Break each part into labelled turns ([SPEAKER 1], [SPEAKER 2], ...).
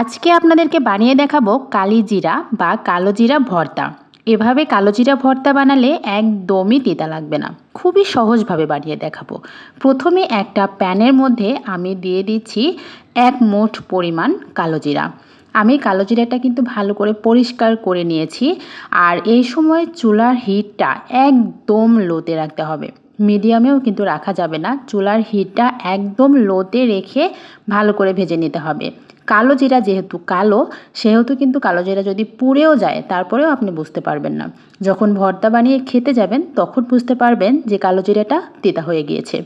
[SPEAKER 1] আজকে আপনাদেরকে বানিয়ে দেখাবো কালি জিরা বা কালো জিরা ভর্তা। এভাবে কালো জিরা ভর্তা বানালে একদমই তিতা লাগবে না। খুবই সহজভাবে বানিয়ে দেখাবো। প্রথমে একটা প্যানের মধ্যে আমি দিয়ে দিচ্ছি এক মুঠ পরিমাণ কালো জিরা। আমি কালো জিরাটা কিন্তু ভালো করে পরিষ্কার করে নিয়েছি। আর এই সময় চুলার হিটটা একদম লোতে রাখতে হবে। মিডিয়ামেও কিন্তু রাখা যাবে না। চুলার হিটটা একদম লোতে রেখে ভালো করে ভেজে নিতে হবে। কালো জিরা যেহেতু কালো, সেহেতু কিন্তু কালো জিরা যদি পুড়েও যায়, তারপরেও আপনি বুঝতে পারবেন না। যখন ভর্তা বানিয়ে খেতে যাবেন, তখন বুঝতে পারবেন যে কালো জিরাটা তিতা হয়ে গিয়েছে।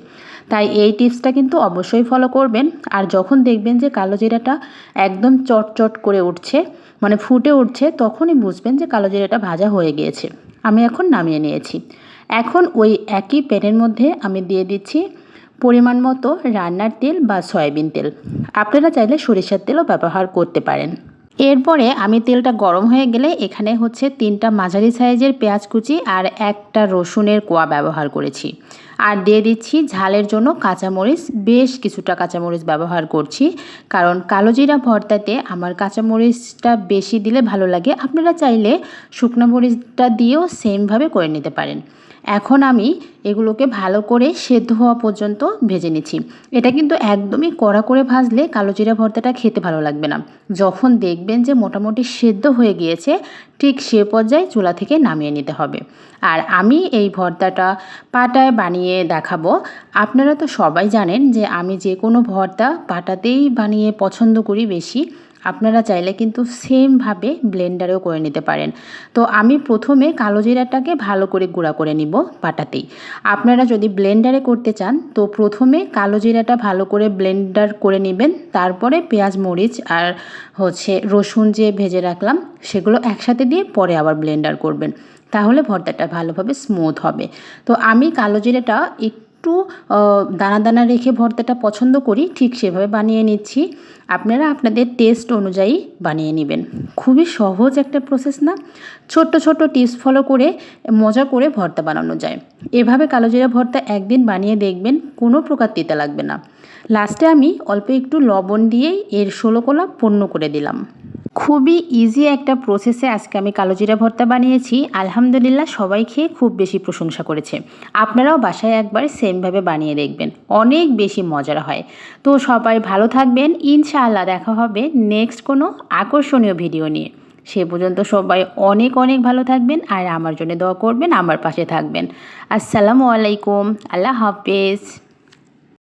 [SPEAKER 1] তাই এই টিপসটা কিন্তু অবশ্যই ফলো করবেন। আর যখন দেখবেন যে কালো জিরাটা একদম চটচট করে উঠছে মানে ফুটে উঠছে, তখনই বুঝবেন যে কালো জিরাটা ভাজা হয়ে গিয়েছে। আমি এখন নামিয়ে নিয়েছি। এখন ওই একই প্যানের মধ্যে আমি দিয়ে দিচ্ছি পরিমাণ মতো রান্নার তেল বা সয়াবিন তেল। আপনারা চাইলে সরিষার তেলও ব্যবহার করতে পারেন। এরপরে আমি তেলটা গরম হয়ে গেলে এখানে হচ্ছে তিনটা মাঝারি সাইজের পেঁয়াজ কুচি আর একটা রসুনের কোয়া ব্যবহার করেছি। আর দিয়ে দিচ্ছি ঝালের জন্য কাঁচামরিচ। বেশ কিছুটা কাঁচামরিচ ব্যবহার করছি, কারণ কালোজিরা ভর্তাতে আমার কাঁচামরিচটা বেশি দিলে ভালো লাগে। আপনারা চাইলে শুকনো মরিচটা দিয়েও সেমভাবে করে নিতে পারেন। এখন আমি এগুলোকে ভালো করে সেদ্ধ হওয়া পর্যন্ত ভেজে নিচ্ছি। এটা কিন্তু একদমই কড়া করে ভাজলে কালো জিরা ভর্তাটা খেতে ভালো লাগবে না। যখন দেখবেন যে মোটামুটি সেদ্ধ হয়ে গিয়েছে, ঠিক সে পর্যায়ে চুলা থেকে নামিয়ে নিতে হবে। আর আমি এই ভর্তাটা পাটায় বানিয়ে দেখাবো। আপনারা তো সবাই জানেন যে আমি যে কোনো ভর্তা পাটাতেই বানিয়ে পছন্দ করি বেশি। আপনারা চাইলে কিন্তু সেমভাবে ব্লেন্ডারেও করে নিতে পারেন। তো আমি প্রথমে কালো জিরাটাকে ভালো করে গুঁড়া করে নিব পাটাতেই। আপনারা যদি ব্লেন্ডারে করতে চান, তো প্রথমে কালো জিরাটা ভালো করে ব্লেন্ডার করে নেবেন, তারপরে পেঁয়াজ, মরিচ আর হচ্ছে রসুন যে ভেজে রাখলাম, সেগুলো একসাথে দিয়ে পরে আবার ব্লেন্ডার করবেন। তাহলে ভর্তাটা ভালোভাবে স্মুথ হবে। তো আমি কালো জিরাটা একটু দানা দানা রেখে ভর্তাটা পছন্দ করি, ঠিক সেভাবে বানিয়ে নিচ্ছি। আপনারা আপনাদের টেস্ট অনুযায়ী বানিয়ে নেবেন। খুবই সহজ একটা প্রসেস না? ছোট্ট ছোট্ট টিপস ফলো করে, মজা করে ভর্তা বানানো যায়। এভাবে কালোজিরা ভর্তা একদিন বানিয়ে দেখবেন, কোনো প্রকার তিতা লাগবে না। লাস্টে আমি অল্প একটু লবণ দিয়েই এর ষোলো কোলা পণ্য করে দিলাম। খুবই ইজি একটা প্রসেসে আজকে আমি কালো জিরা ভর্তা বানিয়েছি। আলহামদুলিল্লাহ সবাই খেয়ে খুব বেশি প্রশংসা করেছে। আপনারাও বাসায় একবার সেমভাবে বানিয়ে দেখবেন। অনেক বেশি মজার হয়। তো সবাই ভালো থাকবেন। ইনশাআল্লাহ দেখা হবে নেক্সট কোনো আকর্ষণীয় ভিডিও নিয়ে। সে পর্যন্ত সবাই অনেক অনেক ভালো থাকবেন আর আমার জন্য দোয়া করবেন, আমার পাশে থাকবেন। আসসালামু আলাইকুম। আল্লাহ হাফেজ।